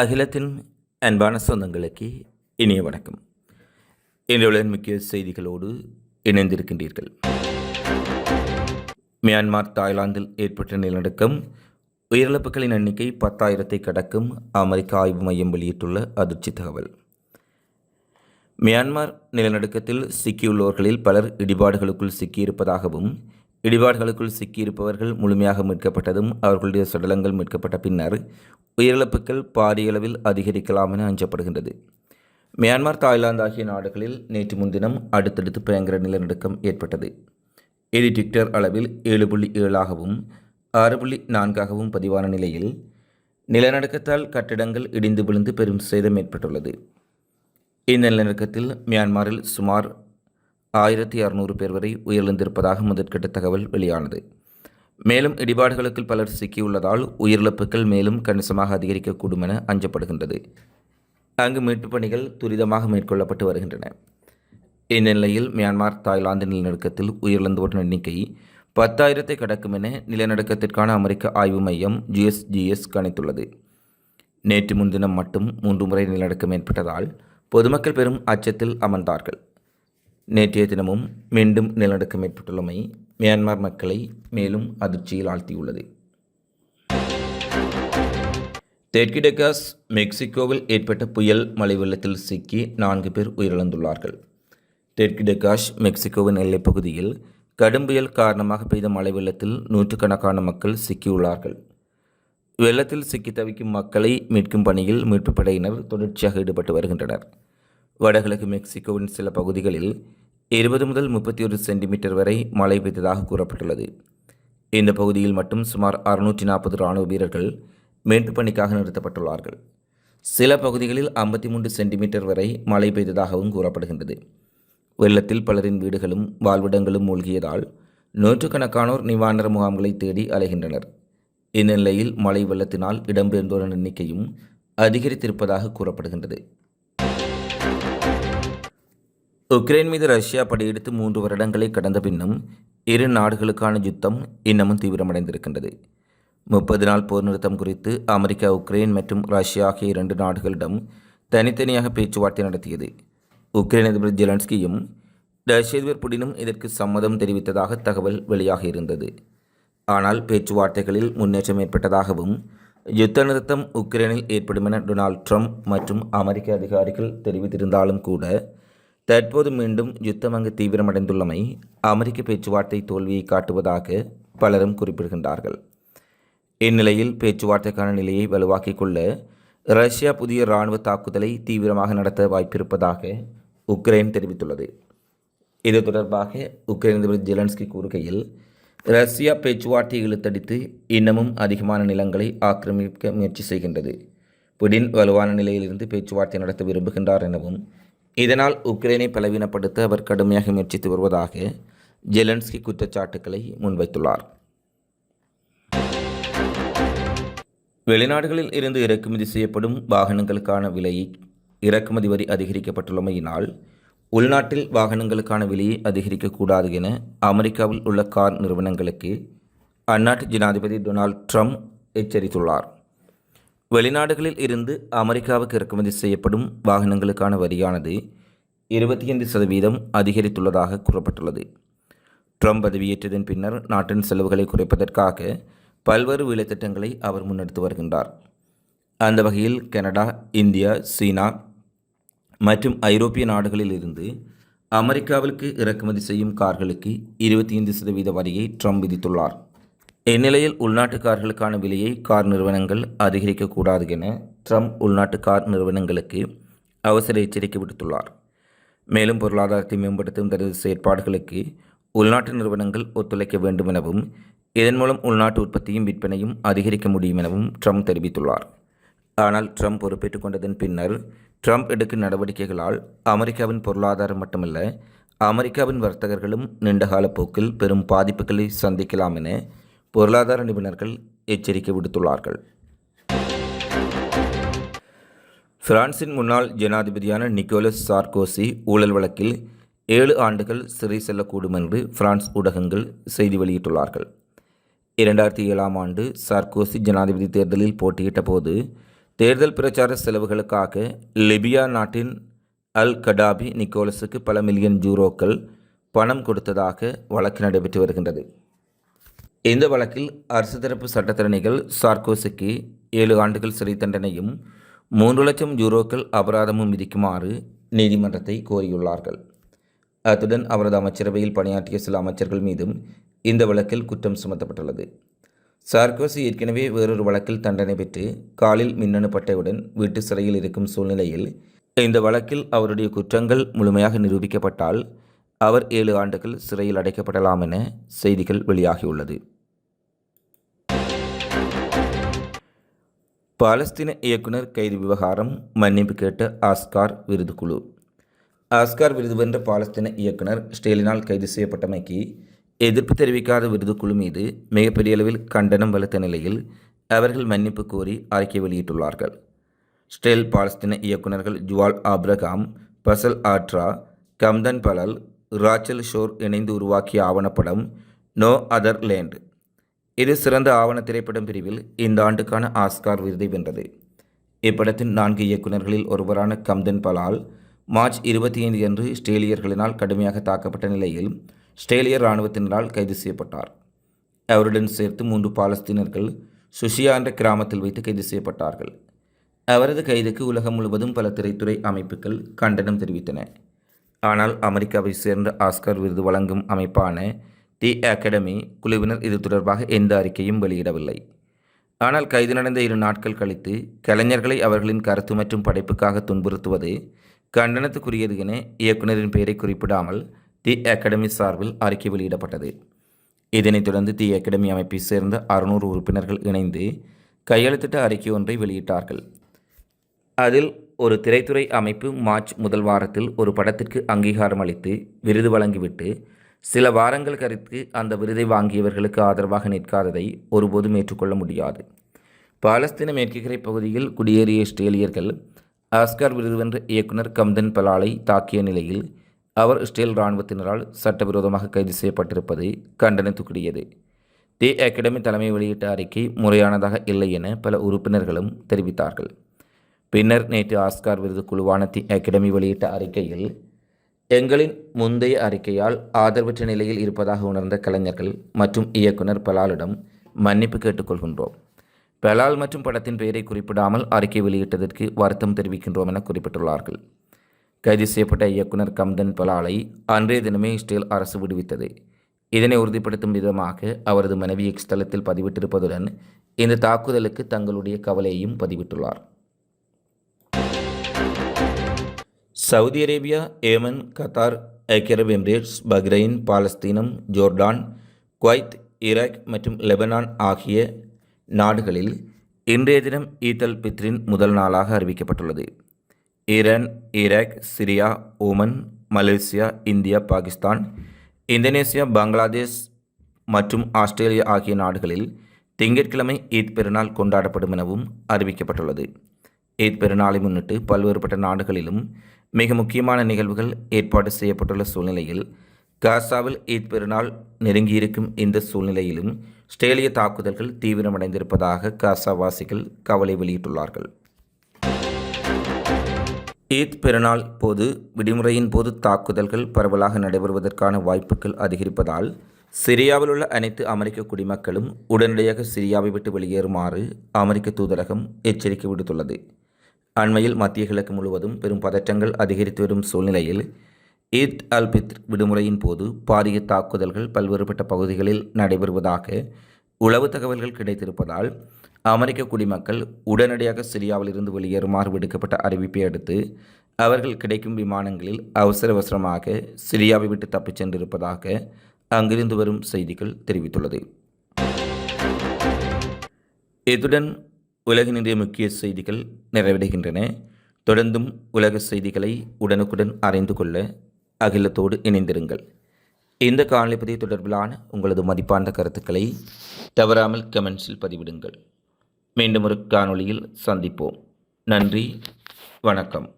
அகிலத்தின் அன்பான சொந்தங்களுக்கு இனிய வணக்கம். இன்றைய முக்கிய செய்திகளோடு இணைந்திருக்கின்றீர்கள். மியான்மர் தாய்லாந்தில் ஏற்பட்ட நிலநடுக்கம் உயிரிழப்புகளின் எண்ணிக்கை பத்தாயிரத்தை கடக்கும் அமெரிக்க ஆய்வு மையம் வெளியிட்டுள்ள அதிர்ச்சி தகவல். மியான்மர் நிலநடுக்கத்தில் சிக்கியுள்ளவர்களில் பலர் இடிபாடுகளுக்குள் சிக்கியிருப்பதாகவும் இடிபாடுகளுக்குள் சிக்கியிருப்பவர்கள் முழுமையாக மீட்கப்பட்டதும் அவர்களுடைய சடலங்கள் மீட்கப்பட்ட பின்னர் உயிரிழப்புகள் பாரியளவில் அதிகரிக்கலாம் என அஞ்சப்படுகின்றது. மியான்மர் தாய்லாந்து ஆகிய நாடுகளில் நேற்று முன்தினம் அடுத்தடுத்து பயங்கர நிலநடுக்கம் ஏற்பட்டது. இது டிக்டர் அளவில் ஏழு புள்ளி ஏழாகவும் ஆறு புள்ளி நான்காகவும் பதிவான நிலையில் நிலநடுக்கத்தால் கட்டிடங்கள் இடிந்து விழுந்து பெரும் சேதம் ஏற்பட்டுள்ளது. இந்த நிலநடுக்கத்தில் மியான்மரில் சுமார் ஆயிரத்தி அறுநூறு பேர் வரை உயிரிழந்திருப்பதாக முதற்கட்ட தகவல் வெளியானது. மேலும் இடிபாடுகளுக்கு பலர் சிக்கியுள்ளதால் உயிரிழப்புகள் மேலும் கணிசமாக அதிகரிக்கக்கூடும் என அஞ்சப்படுகின்றது. அங்கு மீட்புப் பணிகள் துரிதமாக மேற்கொள்ளப்பட்டு வருகின்றன. இந்நிலையில் மியான்மார் மியான்மர் தாய்லாந்து நிலநடுக்கத்தில் உயிரிழந்தோரின் எண்ணிக்கை பத்தாயிரத்தை கடக்கும் என நிலநடுக்கத்திற்கான அமெரிக்க ஆய்வு மையம் ஜிஎஸ்ஜிஎஸ் கணித்துள்ளது. நேற்று முன்தினம் மட்டும் மூன்று முறை நிலநடுக்கம் ஏற்பட்டதால் பொதுமக்கள் பெரும் அச்சத்தில் அமர்ந்தார்கள். நேற்றைய தினமும் மீண்டும் நிலநடுக்கம் ஏற்பட்டுள்ளமை மியான்மர் மக்களை மேலும் அதிர்ச்சியில் ஆழ்த்தியுள்ளது. தெற்கிடகாஸ் மெக்சிகோவில் ஏற்பட்ட புயல் மழை வெள்ளத்தில் சிக்கி நான்கு பேர் உயிரிழந்துள்ளார்கள். தெற்கிடகாஷ் மெக்சிகோவின் எல்லைப் பகுதியில் கடும் புயல் காரணமாக பெய்த மழை வெள்ளத்தில் நூற்றுக்கணக்கான மக்கள் சிக்கியுள்ளார்கள். வெள்ளத்தில் சிக்கி தவிக்கும் மக்களை மீட்கும் பணியில் மீட்புப் படையினர் தொடர்ச்சியாக ஈடுபட்டு வருகின்றனர். வடகிழக்கு மெக்சிகோவின் சில பகுதிகளில் இருபது முதல் முப்பத்தி ஒரு சென்டிமீட்டர் வரை மழை பெய்ததாக கூறப்பட்டுள்ளது. இந்த பகுதியில் மட்டும் சுமார் அறுநூற்றி நாற்பது இராணுவ வீரர்கள் மீட்பு பணிக்காக நிறுத்தப்பட்டுள்ளார்கள். சில பகுதிகளில் ஐம்பத்தி மூன்று சென்டிமீட்டர் வரை மழை பெய்ததாகவும் கூறப்படுகின்றது. வெள்ளத்தில் பலரின் வீடுகளும் வாழ்விடங்களும் மூழ்கியதால் நூற்றுக்கணக்கானோர் நிவாரண முகாம்களை தேடி அலைகின்றனர். இந்நிலையில் மழை வெள்ளத்தினால் இடம்பெயர்ந்தோரின் எண்ணிக்கையும் அதிகரித்திருப்பதாக கூறப்படுகின்றது. உக்ரைன் மீது ரஷ்யா படையெடுத்து மூன்று வருடங்களை கடந்த பின்னும் இரு நாடுகளுக்கான யுத்தம் இன்னமும் தீவிரமடைந்திருக்கின்றது. முப்பது நாள் போர் நிறுத்தம் குறித்து அமெரிக்கா உக்ரைன் மற்றும் ரஷ்யா ஆகிய இரண்டு நாடுகளிடம் தனித்தனியாக பேச்சுவார்த்தை நடத்தியது. உக்ரைன் அதிபர் ஜெலன்ஸ்கியும் ரஷ்ய அதிபர் புடினும் இதற்கு சம்மதம் தெரிவித்ததாக தகவல் வெளியாகியிருந்தது ஆனால் பேச்சுவார்த்தைகளில் முன்னேற்றம் ஏற்பட்டதாகவும் யுத்த நிறுத்தம் உக்ரைனில் ஏற்படும் என டொனால்ட் ட்ரம்ப் மற்றும் அமெரிக்க அதிகாரிகள் தெரிவித்திருந்தாலும் கூட தற்போது மீண்டும் யுத்தம் அங்கு தீவிரமடைந்துள்ளமை அமெரிக்க பேச்சுவார்த்தை தோல்வியை காட்டுவதாக பலரும் குறிப்பிடுகின்றார்கள். இந்நிலையில் பேச்சுவார்த்தைக்கான நிலையை வலுவாக்கிக் கொள்ள ரஷ்யா புதிய இராணுவ தாக்குதலை தீவிரமாக நடத்த வாய்ப்பிருப்பதாக உக்ரைன் தெரிவித்துள்ளது. இது தொடர்பாக உக்ரைன் அதிபர் ஜெலன்ஸ்கி கூறுகையில் ரஷ்யா பேச்சுவார்த்தையை இழுத்தடித்து இன்னமும் அதிகமான நிலங்களை ஆக்கிரமிக்க முயற்சி செய்கின்றது. புடின் வலுவான நிலையிலிருந்து பேச்சுவார்த்தை நடத்த விரும்புகின்றார் எனவும் இதனால் உக்ரைனை பலவீனப்படுத்த அவர் கடுமையாக முயற்சித்து வருவதாக ஜெலன்ஸ்கி குற்றச்சாட்டுக்களை முன்வைத்துள்ளார். வெளிநாடுகளில் இருந்து இறக்குமதி செய்யப்படும் வாகனங்களுக்கான விலையை இறக்குமதி வரி அதிகரிக்கப்பட்டுள்ளமையினால் உள்நாட்டில் வாகனங்களுக்கான விலையை அதிகரிக்கக்கூடாது என அமெரிக்காவில் உள்ள கார் நிறுவனங்களுக்கு அந்நாட்டு ஜனாதிபதி டொனால்ட் ட்ரம்ப் எச்சரித்துள்ளார். வெளிநாடுகளில் இருந்து அமெரிக்காவுக்கு இறக்குமதி செய்யப்படும் வாகனங்களுக்கான வரியானது இருபத்தி ஐந்து சதவீதம் அதிகரித்துள்ளதாக கூறப்பட்டுள்ளது. ட்ரம்ப் பதவியேற்றதன் பின்னர் நாட்டின் செலவுகளை குறைப்பதற்காக பல்வேறு வேலைத்திட்டங்களை அவர் முன்னெடுத்து வருகின்றார். அந்த வகையில் கனடா இந்தியா சீனா மற்றும் ஐரோப்பிய நாடுகளில் இருந்து அமெரிக்காவிற்கு இறக்குமதி செய்யும் கார்களுக்கு இருபத்தி ஐந்து சதவீத வரியை ட்ரம்ப் விதித்துள்ளார். இந்நிலையில் உள்நாட்டு கார்களுக்கான விலையை கார் நிறுவனங்கள் அதிகரிக்கக்கூடாது என ட்ரம்ப் உள்நாட்டு கார் நிறுவனங்களுக்கு அவசர எச்சரிக்கை விடுத்துள்ளார். மேலும் பொருளாதாரத்தை மேம்படுத்தும் தனது செயற்பாடுகளுக்கு உள்நாட்டு நிறுவனங்கள் ஒத்துழைக்க வேண்டும் எனவும் இதன் மூலம் உள்நாட்டு உற்பத்தியும் விற்பனையும் அதிகரிக்க முடியும் எனவும் ட்ரம்ப் தெரிவித்துள்ளார். ஆனால் ட்ரம்ப் பொறுப்பேற்றுக் கொண்டதன் பின்னர் ட்ரம்ப் எடுக்கும் நடவடிக்கைகளால் அமெரிக்காவின் பொருளாதாரம் மட்டுமல்ல அமெரிக்காவின் வர்த்தகர்களும் நீண்டகால போக்கில் பெரும் பாதிப்புகளை சந்திக்கலாம் என பொருளாதார நிபுணர்கள் எச்சரிக்கை விடுத்துள்ளார்கள். பிரான்சின் முன்னாள் ஜனாதிபதியான நிக்கோலஸ் சார்கோசி ஊழல் வழக்கில் ஏழு ஆண்டுகள் சிறை செல்லக்கூடும் என்று பிரான்ஸ் ஊடகங்கள் செய்தி வெளியிட்டுள்ளார்கள். இரண்டாயிரத்தி ஏழாம் ஆண்டு சார்கோசி ஜனாதிபதி தேர்தலில் போட்டியிட்ட போது தேர்தல் பிரச்சார செலவுகளுக்காக லிபியா நாட்டின் அல் கடாபி நிக்கோலஸுக்கு பல மில்லியன் ஜூரோக்கள் பணம் கொடுத்ததாக வழக்கு நடைபெற்று வருகின்றது. இந்த வழக்கில் அரசு தரப்பு சட்டத்தரணிகள் சார்கோசிக்கு ஏழு ஆண்டுகள் சிறை தண்டனையும் மூன்று லட்சம் யூரோக்கள் அபராதமும் விதிக்குமாறு நீதிமன்றத்தை கோரியுள்ளார்கள். அத்துடன் அவரது அமைச்சரவையில் பணியாற்றிய சில அமைச்சர்கள் மீதும் இந்த வழக்கில் குற்றம் சுமத்தப்பட்டுள்ளது. சார்கோசி ஏற்கனவே வேறொரு வழக்கில் தண்டனை பெற்று காலில் மின்னணு பட்டையுடன் வீட்டு சிறையில் இருக்கும் சூழ்நிலையில் இந்த வழக்கில் அவருடைய குற்றங்கள் முழுமையாக நிரூபிக்கப்பட்டால் அவர் ஏழு ஆண்டுகள் சிறையில் அடைக்கப்படலாம் என செய்திகள் வெளியாகியுள்ளது. பாலஸ்தீன இயக்குனர் கைது விவகாரம் மன்னிப்பு கேட்ட ஆஸ்கார் விருது குழு. ஆஸ்கார் விருது வென்ற பாலஸ்தீன இயக்குனர் ஸ்டேலினால் கைது செய்யப்பட்டமைக்கு எதிர்ப்பு தெரிவிக்காத விருது குழு மீது மிகப்பெரிய அளவில் கண்டனம் வலுத்த நிலையில் அவர்கள் மன்னிப்பு கோரி அறிக்கை வெளியிட்டுள்ளார்கள். ஸ்டேல் பாலஸ்தீன இயக்குநர்கள் Yuval Abraham Basel Adra Hamdan Ballal Rachel Szor இணைந்து உருவாக்கிய ஆவணப்படம் நோ அதர் லேண்ட். இது சிறந்த ஆவண திரைப்படம் பிரிவில் இந்த ஆண்டுக்கான ஆஸ்கார் விருதை வென்றது. இப்படத்தின் நான்கு இயக்குநர்களில் ஒருவரான கம்தன் பலால் மார்ச் இருபத்தி ஐந்து அன்று ஸ்ட்ரேலியர்களினால் கடுமையாக தாக்கப்பட்ட நிலையில் ஸ்ட்ரேலியர் இராணுவத்தினரால் கைது செய்யப்பட்டார். அவருடன் சேர்த்து மூன்று பாலஸ்தீனர்கள் சுஷியா என்ற கிராமத்தில் வைத்து கைது செய்யப்பட்டார்கள். அவரது கைதுக்கு உலகம் முழுவதும் பல திரைத்துறை அமைப்புகள் கண்டனம் தெரிவித்தன. ஆனால் அமெரிக்காவை சேர்ந்த ஆஸ்கர் விருது வழங்கும் அமைப்பான தி அகாடமி குழுவினர் இது தொடர்பாக எந்த அறிக்கையும் வெளியிடவில்லை. ஆனால் கைது நடந்த இரு நாட்கள் கழித்து கலைஞர்களை அவர்களின் கருத்து மற்றும் படைப்புக்காக துன்புறுத்துவது கண்டனத்துக்குரியது என இயக்குநரின் பெயரை குறிப்பிடாமல் தி அகாடமி சார்பில் அறிக்கை வெளியிடப்பட்டது. இதனைத் தொடர்ந்து தி அகாடமி அமைப்பை சேர்ந்த அறுநூறு உறுப்பினர்கள் இணைந்து கையெழுத்திட்ட அறிக்கை ஒன்றை வெளியிட்டார்கள். அதில் ஒரு திரைத்துறை அமைப்பு மார்ச் முதல் வாரத்தில் ஒரு படத்திற்கு அங்கீகாரம் அளித்து விருது வழங்கிவிட்டு சில வாரங்கள் கருத்து அந்த விருதை வாங்கியவர்களுக்கு ஆதரவாக நிற்காததை ஒருபோதும் ஏற்றுக்கொள்ள முடியாது. பாலஸ்தீன மேற்குக்கரை பகுதியில் குடியேறிய இஸ்ரேலியர்கள் ஆஸ்கார் விருது வென்ற இயக்குனர் கம்தன் பலாலை தாக்கிய நிலையில் அவர் இஸ்ரேல் இராணுவத்தினரால் சட்டவிரோதமாக கைது செய்யப்பட்டிருப்பது கண்டனத்துக்குரியது. தி அகாடமி தலைமை வெளியிட்ட அறிக்கை முறையானதாக இல்லை என பல உறுப்பினர்களும் தெரிவித்தார்கள். பின்னர் நேற்று ஆஸ்கார் விருது குழுவான தி அகாடமி வெளியிட்ட அறிக்கையில் எங்களின் முந்தைய அறிக்கையால் ஆதரவற்ற நிலையில் இருப்பதாக உணர்ந்த கலைஞர்கள் மற்றும் இயக்குனர் பலாலிடம் மன்னிப்பு கேட்டுக்கொள்கின்றோம். பெலால் மற்றும் படத்தின் பெயரை குறிப்பிடாமல் அறிக்கை வெளியிட்டதற்கு வருத்தம் தெரிவிக்கின்றோம் என குறிப்பிட்டுள்ளார்கள். கைது செய்யப்பட்ட இயக்குனர் கம்தன் பலாலை அன்றைய தினமே இஸ்ரேல் அரசு விடுவித்தது. இதனை உறுதிப்படுத்தும் விதமாக அவரது மனைவி எக்ஸ் பதிவிட்டிருப்பதுடன் இந்த தாக்குதலுக்கு தங்களுடைய கவலையையும் பதிவிட்டுள்ளார். சவுதி அரேபியா ஏமன் கத்தார் ஐக்கிய அரபு எமிரேட்ஸ் பஹ்ரைன் பாலஸ்தீனம் ஜோர்டான் குவைத் ஈராக் மற்றும் லெபனான் ஆகிய நாடுகளில் இன்றைய தினம் ஈத்தல் பித்ரின் முதல் நாளாக அறிவிக்கப்பட்டுள்ளது. Iran Iraq Syria Oman Malaysia India Pakistan Indonesia Bangladesh மற்றும் ஆஸ்திரேலியா ஆகிய நாடுகளில் திங்கட்கிழமை ஈத் பெருநாள் கொண்டாடப்படும் எனவும் அறிவிக்கப்பட்டுள்ளது. ஈத் பெருநாளை முன்னிட்டு பல்வேறுபட்ட நாடுகளிலும் மிக முக்கியமான நிகழ்வுகள் ஏற்பாடு செய்யப்பட்டுள்ள சூழ்நிலையில் காசாவில் ஈத் பெருநாள் நெருங்கியிருக்கும் இந்த சூழ்நிலையிலும் ஸ்டேலிய தாக்குதல்கள் தீவிரமடைந்திருப்பதாக காசாவாசிகள் கவலை வெளியிட்டுள்ளார்கள். ஈத் பெருநாள் போது விடுமுறையின் போது தாக்குதல்கள் பரவலாக நடைபெறுவதற்கான வாய்ப்புகள் அதிகரிப்பதால் சிரியாவில் உள்ள அனைத்து அமெரிக்க குடிமக்களும் உடனடியாக சிரியாவை விட்டு வெளியேறுமாறு அமெரிக்க தூதரகம் எச்சரிக்கை விடுத்துள்ளது. அண்மையில் மத்திய கிழக்கு முழுவதும் பெரும் பதற்றங்கள் அதிகரித்து வரும் சூழ்நிலையில் ஈத் அல் பித்ர் விடுமுறையின் போது பாரிய தாக்குதல்கள் பல்வேறுபட்ட பகுதிகளில் நடைபெறுவதாக உளவு தகவல்கள் கிடைத்திருப்பதால் அமெரிக்க குடிமக்கள் உடனடியாக சிரியாவில் இருந்து வெளியேறுமாறு விடுக்கப்பட்ட அறிவிப்பை அடுத்து அவர்கள் கிடைக்கும் விமானங்களில் அவசர அவசரமாக சிரியாவை விட்டு தப்பிச் சென்றிருப்பதாக அங்கிருந்து வரும் செய்திகள் தெரிவித்துள்ளது. இத்துடன் உலகினுடைய முக்கிய செய்திகள் நிறைவடைகின்றன. தொடர்ந்தும் உலக செய்திகளை உடனுக்குடன் அறிந்து கொள்ள அகிலத்தோடு இணைந்திருங்கள். இந்த காணொலி தொடர்பிலான உங்களது மதிப்பான கருத்துக்களை தவறாமல் கமெண்ட்ஸில் பதிவிடுங்கள். மீண்டும் ஒரு காணொளியில் சந்திப்போம். நன்றி வணக்கம்.